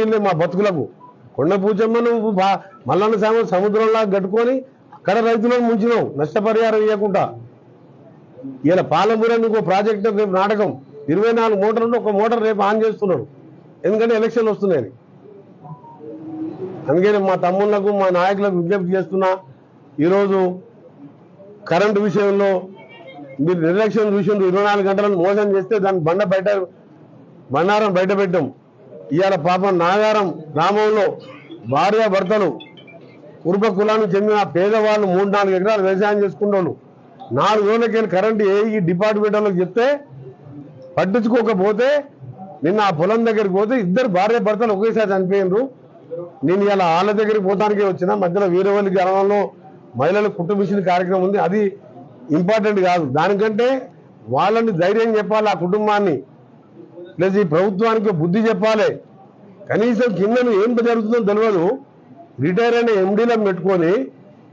నీళ్ళే మా బతుకులకు కొండ పూజమ్మ నువ్వు మల్లన్న సామ సముద్రంలా కట్టుకొని అక్కడ రైతులను ముంచినావు నష్టపరిహారం ఇవ్వకుండా ఇలా పాలమూరని ఇంకో ప్రాజెక్ట్ రేపు నాటకం. ఇరవై నాలుగు మోటార్లు ఒక మోటార్ రేపు ఆన్ చేస్తున్నాడు. ఎందుకంటే ఎలక్షన్లు వస్తున్నాయని అందుకని మా తమ్ముళ్ళకు మా నాయకులకు విజ్ఞప్తి చేస్తున్నా ఈరోజు కరెంటు విషయంలో మీరు నిర్లక్ష్యం చూసిండ్రు. ఇరవై నాలుగు గంటలను మోసం చేస్తే దాన్ని బండ బయట బండారం బయట పెట్టాం. ఇవాళ పాపం నాగారం గ్రామంలో భార్య భర్తలు కుర్బ కులానికి చెందిన పేదవాళ్ళు మూడు నాలుగు ఎకరాలు వ్యవసాయం చేసుకున్నాను నాలుగు రోజులకి కరెంటు ఏ డిపార్ట్మెంట్లో చెప్తే పట్టించుకోకపోతే నిన్న ఆ పొలం దగ్గరికి పోతే ఇద్దరు భార్య భర్తలు ఒకేసారి చనిపోయినరు. నేను ఇలా వాళ్ళ దగ్గరికి పోతానికే వచ్చిన. మధ్యలో వీరవల్లి గ్రామంలో మహిళల కుటుంబించిన కార్యక్రమం ఉంది. అది ఇంపార్టెంట్ కాదు. దానికంటే వాళ్ళని ధైర్యం చెప్పాలి ఆ కుటుంబాన్ని. ప్లస్ ఈ ప్రభుత్వానికి బుద్ధి చెప్పాలి. కనీసం కిందను ఏం జరుగుతుందో తెలియదు రిటైర్ అయిన ఎండీలను పెట్టుకొని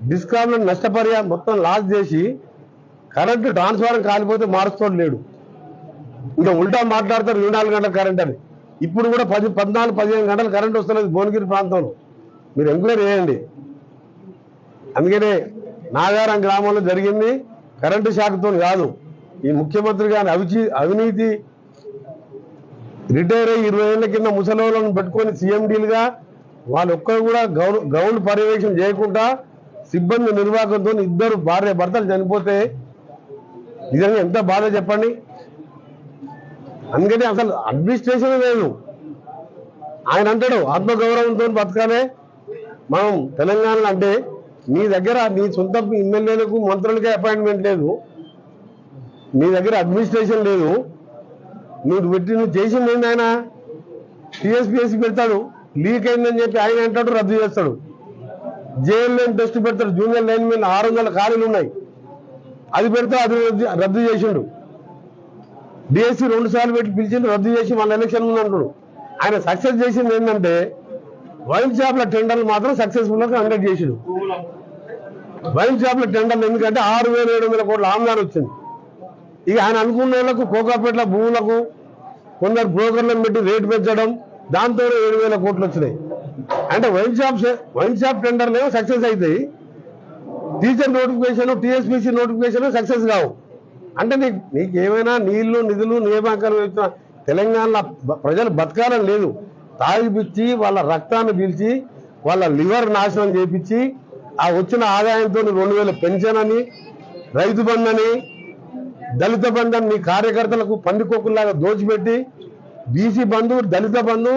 డిస్కామ్లను నష్టపరిహారం మొత్తం లాస్ చేసి కరెంటు ట్రాన్స్ఫారం కాలిపోతే మారుస్తోడు లేడు. ఇంకా ఉల్టా మాట్లాడతారు ఇరవై నాలుగు గంటల కరెంట్ అని. ఇప్పుడు కూడా పది పద్నాలుగు పదిహేను గంటలు కరెంట్ వస్తున్నది భువనగిరి ప్రాంతంలో. మీరు ఎంక్వైరీ చేయండి. అందుకనే నాగారం గ్రామంలో జరిగింది కరెంటు శాఖతో కాదు. ఈ ముఖ్యమంత్రి గారి అవిచి అవినీతి రిటైర్ అయ్యి ఇరవై ఏళ్ళ కింద ముసలోళ్ళను పెట్టుకొని సీఎండీలుగా వాళ్ళు ఒక్కరు కూడా గౌరవ గ్రౌండ్ పర్యవేక్షణ చేయకుండా సిబ్బంది నిర్వాహకంతో ఇద్దరు భార్య భర్తలు చనిపోతే నిజంగా ఎంత బాధ చెప్పండి? అందుకని అసలు అడ్మినిస్ట్రేషన్ లేదు. ఆయన అంటాడు ఆత్మగౌరవంతో బతకాలే. మనం తెలంగాణలో అంటే నీ దగ్గర నీ సొంత ఎమ్మెల్యేలకు మంత్రులకే అపాయింట్మెంట్ లేదు. నీ దగ్గర అడ్మినిస్ట్రేషన్ లేదు. నువ్వు పెట్టి నువ్వు చేసింది ఏంటి ఆయన టీఎస్పీఎస్సీ పెడతాడు. లీక్ అయిందని చెప్పి ఆయన అంటాడు రద్దు చేస్తాడు. జేఎల్ఎం టెస్ట్ పెడతాడు. జూనియర్ లైన్ మీద ఆరు వందల ఖాళీలు ఉన్నాయి. అది పెడితే అది రద్దు- చేసిండు. డిఎస్సి రెండు సార్లు పెట్టి పిలిచిండు రద్దు చేసి మళ్ళీ ఎలక్షన్ ఉందంటాడు ఆయన సక్సెస్ చేసింది ఏంటంటే వైన్ షాప్ల టెండర్లు మాత్రం సక్సెస్ఫుల్గా కండక్ట్ చేసిండు. వైన్ షాప్ల టెండర్లు ఎందుకంటే ఆరు వేల ఏడు వందల కోట్ల ఆమ్దాన్ వచ్చింది. ఇక ఆయన అనుకున్న వాళ్ళకు కోకాపేట్ల భూములకు కొందరు బ్రోకర్లను పెట్టి రేటు పెంచడం దాంతో ఏడు వేల కోట్లు వచ్చినాయి. అంటే వైన్ షాప్స్ వైన్ షాప్ టెండర్లు ఏమో సక్సెస్ అవుతాయి teacher notification TSPC notification success కావు. అంటే నీకు నీకు ఏమైనా నీళ్ళు నిధులు నియామకాలు ఇచ్చిన తెలంగాణలో ప్రజలు బతకాలని లేదు. తాగిపిచ్చి వాళ్ళ రక్తాన్ని పీల్చి వాళ్ళ లివర్ నాశనం చేపించి ఆ వచ్చిన ఆదాయంతో రెండు వేల పెన్షన్ అని రైతు బంధు అని దళిత బంధం నీ కార్యకర్తలకు పందికొక్కులాగా దోచిపెట్టి బీసీ బంధు దళిత బంధు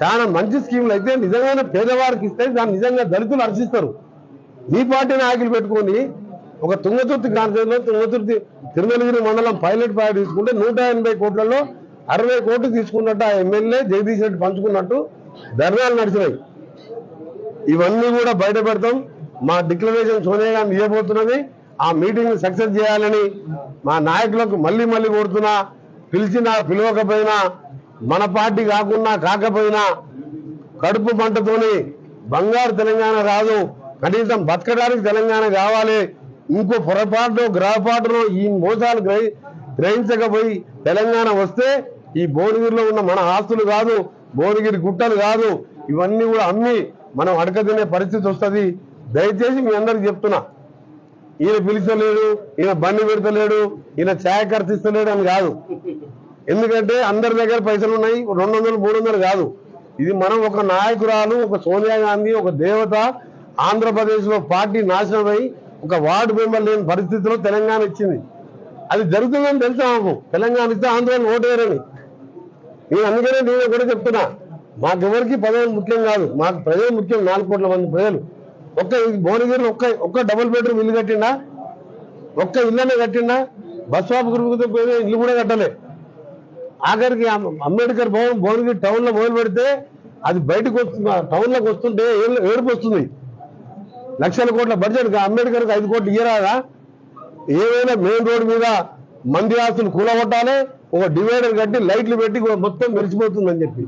చాలా మంచి స్కీములు అయితే నిజంగా పేదవారికి ఇస్తే దాన్ని నిజంగా దళితులు హర్షిస్తారు. ఈ పార్టీ నాయకులు పెట్టుకొని ఒక తుంగతుర్తి కాన్ఫరెన్స్లో తుంగతుర్తి తిరుమలగిరి మండలం పైలట్ ప్రాజెక్ట్ తీసుకుంటే నూట ఎనభై కోట్లలో అరవై కోట్లు తీసుకున్నట్టు ఆ ఎమ్మెల్యే జగదీష్ రెడ్డి పంచుకున్నట్టు ధర్నాలు నడిచినాయి. ఇవన్నీ కూడా బయట పెడతాం మా డిక్లరేషన్ సోనియా గాంధీ ఇవ్వబోతున్నది. ఆ మీటింగ్ సక్సెస్ చేయాలని మా నాయకులకు మళ్ళీ మళ్ళీ కోరుతున్నా. పిలిచినా పిలవకపోయినా మన పార్టీ కాకుండా కాకపోయినా కడుపు మంటతోని బంగారు తెలంగాణ రాదు. కనీసం బతకడానికి తెలంగాణ కావాలి. ఇంకో పొరపాటు గ్రహపాటును ఈ మోసాలు గ్రహి గ్రహించకపోయి తెలంగాణ వస్తే ఈ భువనగిరిలో ఉన్న మన ఆస్తులు కాదు భువనగిరి గుట్టలు కాదు ఇవన్నీ కూడా అమ్మి మనం అడక తినే పరిస్థితి వస్తుంది. దయచేసి మీ అందరికి చెప్తున్నా. ఈయన పిలిచలేడు ఈయన బండి పెడతలేడు ఈయన ఛాయ ఖర్చిస్తలేడు అని కాదు. ఎందుకంటే అందరి దగ్గర పైసలు ఉన్నాయి రెండు వందలు మూడు వందలు కాదు. ఇది మనం ఒక నాయకురాలు ఒక సోనియా గాంధీ ఒక దేవత ఆంధ్రప్రదేశ్లో పార్టీ నాశనం అయి ఒక వార్డు మెంబర్ లేని పరిస్థితిలో తెలంగాణ ఇచ్చింది. అది జరుగుతుందని తెలుసా మాకు? తెలంగాణ ఇస్తే ఆంధ్రలో ఓటేయరని. నేను అందుకనే నేను కూడా చెప్తున్నా మాకెవరికి పదవులు ముఖ్యం కాదు. మాకు ప్రజలు ముఖ్యం నాలుగు కోట్ల మంది ప్రజలు. ఒక్క ఈ భువనగిరిలో ఒక్క ఒక్క డబుల్ బెడ్రూమ్ ఇల్లు కట్టిండా? ఒక్క ఇల్లనే కట్టిండా? బస్ స్టాప్ గురించి పోయిన ఇల్లు కూడా కట్టలే. ఆఖరికి అంబేద్కర్ భవన్ భువనగిరి టౌన్లో మొదలు పెడితే అది బయటకు వస్తుంది టౌన్లోకి వస్తుంటే ఏడుపు వస్తుంది. లక్షల కోట్ల బడ్జెట్ అంబేద్కర్కి ఐదు కోట్లు ఇయ్యరాదా? ఏమైనా మెయిన్ రోడ్ మీద మంది ఆస్తులు కూలగొట్టాలి ఒక డివైడర్ కట్టి లైట్లు పెట్టి మొత్తం మెరిచిపోతుందని చెప్పి.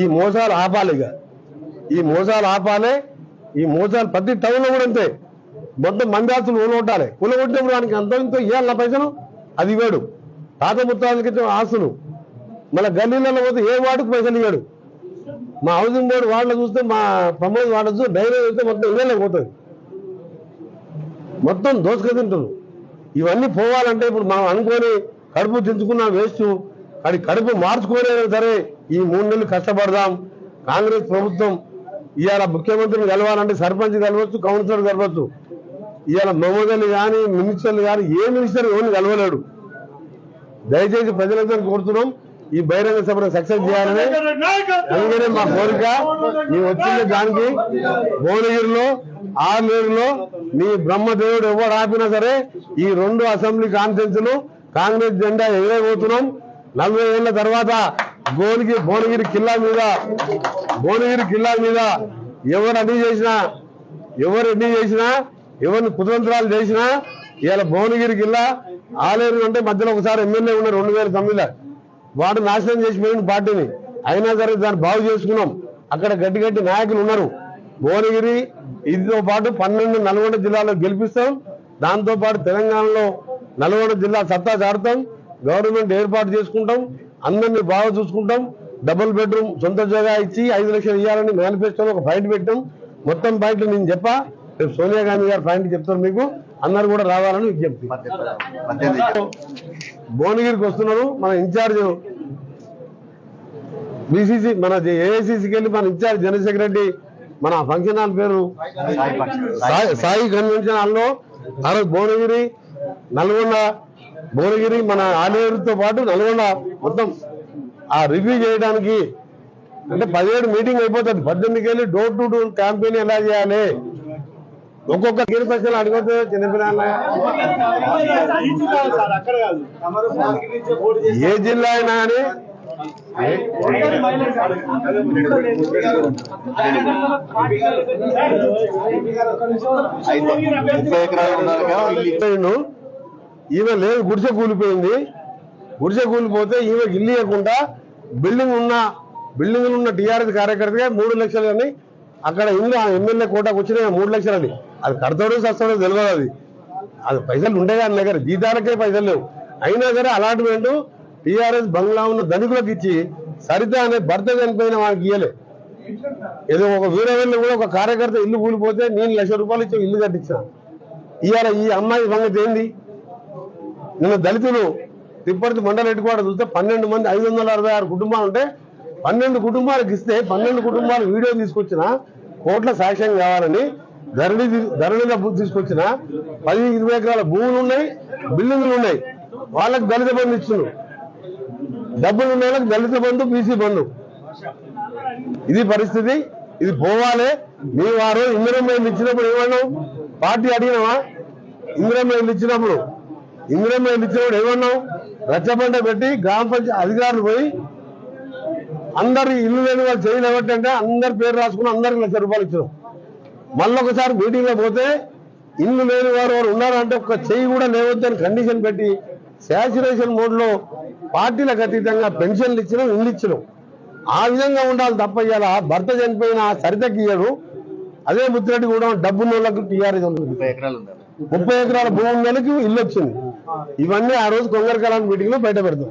ఈ మోసాలు ఆపాలి ఇక ఈ మోసాలు ఆపాలి ఈ మోసాలు ప్రతి టౌన్లో కూడా అంతే. మొత్తం మందాసులు ఆస్తులు కూలగొట్టాలి దానికి వానికి అంత ఇవ్వాలి పైసలు? అది ఇవ్వడు. తాత ముత్తాలకి ఆస్తులు. మళ్ళీ గల్లీలలో పోతే ఏ వాడికి పైసలు ఇవ్వడు? మా హౌసింగ్ బోర్డు వాళ్ళ చూస్తే మా ప్రమోద్ వాళ్ళ చూస్తే డైరీ చూస్తే మొత్తం ఇళ్ళే పోతుంది మొత్తం దోసుక ఇవన్నీ పోవాలంటే ఇప్పుడు మనం అనుకొని కడుపు తెంచుకున్న వేస్ట్. అది కడుపు మార్చుకోలేదు సరే ఈ మూడు నెలలు కష్టపడదాం. కాంగ్రెస్ ప్రభుత్వం ఇవాళ ముఖ్యమంత్రిని కలవాలంటే సర్పంచ్ కలవచ్చు కౌన్సిలర్ కలవచ్చు. ఇవాళ మమోదలు కానీ మినిస్టర్లు కానీ ఏ మినిస్టర్ ఎవరిని కలవలేడు. దయచేసి ప్రజలందరూ కోరుతున్నాం ఈ బహిరంగ సభను సక్సెస్ చేయాలని. అందుకనే మా కోరిక నీ వచ్చిన దానికి భువనగిరిలో ఆర్లేరులో నీ బ్రహ్మదేవుడు ఎవరు ఆపినా సరే ఈ రెండు అసెంబ్లీ కాన్ఫరెన్స్ కాంగ్రెస్ జెండా ఎగరబోతున్నాం. నలభై ఏళ్ళ తర్వాత భువనగిరి భువనగిరి కిల్లా మీద భువనగిరి కిల్లా మీద ఎవరు అన్ని చేసినా ఎవరు ఎన్ని చేసినా ఎవరిని కుతంత్రాలు చేసినా ఇవాళ భువనగిరి కిల్లా ఆలేరు అంటే మధ్యలో ఒకసారి ఎమ్మెల్యే ఉన్నారు రెండు వేల తొమ్మిదిలో. వాడు నాశనం చేసిపోయిన పార్టీని. అయినా సరే దాన్ని బాగు చేసుకున్నాం. అక్కడ గట్టి గట్టి నాయకులు ఉన్నారు. భువనగిరి ఇదితో పాటు పన్నెండు నల్గొండ జిల్లాలో గెలిపిస్తాం. దాంతో పాటు తెలంగాణలో నల్గొండ జిల్లా సత్తా చాడతాం గవర్నమెంట్ ఏర్పాటు చేసుకుంటాం. అందరినీ బాగా చూసుకుంటాం. డబుల్ బెడ్రూమ్ సొంత జగా ఇచ్చి ఐదు లక్షలు ఇవ్వాలని మేనిఫెస్టోలో ఒక పాయింట్ పెట్టాం. మొత్తం పాయింట్లు నేను చెప్పా. రేపు సోనియా గాంధీ గారు పాయింట్ చెప్తారు మీకు. అందరు కూడా రావాలని విజ్ఞప్తి. భువనగిరికి వస్తున్నారు. మన ఇన్ఛార్జ్ బీసీసీ మన ఏఐసీసీకి వెళ్ళి మన ఇన్ఛార్జ్ జనరల్ సెక్రటరీ మన ఫంక్షన్ హాల్ పేరు సాయి- సాయి కన్వెన్షన్ హాల్లో ఆ రోజు భువనగిరి నల్గొండ భువనగిరి మన ఆలేరుతో పాటు నల్గొండ మొత్తం ఆ రివ్యూ చేయడానికి అంటే పదిహేడు మీటింగ్ అయిపోతుంది పద్దెనిమిదికి వెళ్ళి డోర్ టు డోర్ క్యాంపెయిన్ ఎలా చేయాలి ఒక్కొక్క గిరి ప్రశ్నలు అడిగితే కాదు ఏ జిల్లా అయినా కానీ ముప్పై ఎకరాలు. ఈమె లేదు గుడిసె కూలిపోయింది. గుడిసె కూలిపోతే ఈమె ఇల్లు ఇవ్వకుండా బిల్డింగ్ ఉన్న బిల్డింగ్లు ఉన్న టీఆర్ఎస్ కార్యకర్తగా మూడు లక్షలు అని అక్కడ ఇల్లు ఆ ఎమ్మెల్యే కోటకు వచ్చినాయి మూడు లక్షలు అని అది కడతాడో సస్తాడో తెలియదు అది. అది పైసలు ఉండే కానీ దగ్గర జీతాలకే పైసలు లేవు. అయినా సరే అలాట్మెంట్ టీఆర్ఎస్ బంగ్లా ఉన్న ధనికులకు ఇచ్చి సరిత అనే భర్త చనిపోయిన వాళ్ళకి ఇయ్యలే. ఏదో ఒక వీరవెల్లి కూడా ఒక కార్యకర్త ఇల్లు కూలిపోతే నేను లక్ష రూపాయలు ఇచ్చి ఇల్లు కట్టించాను. ఇవాళ ఈ అమ్మాయి సంగతి ఏంది? నిన్న దళితులు తిప్పర్తి మండల హెడ్ క్వార్టర్ చూస్తే పన్నెండు మంది ఐదు వందల అరవై ఆరు కుటుంబాలు ఉంటే పన్నెండు కుటుంబాలకు ఇస్తే పన్నెండు కుటుంబాలు వీడియో తీసుకొచ్చిన కోట్ల సాక్ష్యం కావాలని ధరణి ధరణిలో తీసుకొచ్చిన పది ఇరవై ఎకరాల భూములు ఉన్నాయి బిల్డింగ్లు ఉన్నాయి. వాళ్ళకి దళిత బంధు ఇచ్చును. డబ్బులు ఉన్న వాళ్ళకి దళిత బంధు బీసీ బంధు. ఇది పరిస్థితి. ఇది పోవాలి. మీ వారు ఇందిరమ్మ ఇచ్చినప్పుడు ఏమన్నావు? పార్టీ అడిగినావా? ఇందిరమ్మ ఇచ్చినప్పుడు ఇందిరమ్మ ఇచ్చినప్పుడు ఏమన్నాం రచ్చబండ పెట్టి గ్రామ పంచాయతీ అధికారులు పోయి అందరి ఇల్లు లేని వాళ్ళు చేయలేవట్టంటే అందరి పేరు రాసుకుని అందరికి లక్ష రూపాయలు ఇచ్చినాం మళ్ళీ ఒకసారి మీటింగ్లో పోతే ఇల్లు లేని వారు వారు ఉన్నారంటే ఒక చెయ్యి కూడా లేవద్దని కండిషన్ పెట్టి శాచురేషన్ మోడ్లో పార్టీలకు అతీతంగా పెన్షన్లు ఇచ్చినాం ఇల్లు ఇచ్చినాం. ఆ విధంగా ఉండాలి తప్ప ఇవాళ భర్త చనిపోయిన సరితకి ఇయ్యడు. అదే ముత్తిరెడ్డి కూడా డబ్బు వాళ్ళకు టీఆర్ఎస్ ఉంటుంది ముప్పై ముప్పై ఎకరాల భూమి నెలకు ఇల్లు వచ్చింది. ఇవన్నీ ఆ రోజు కొంగరకాలం మీటింగ్లో బయట పెడతాం.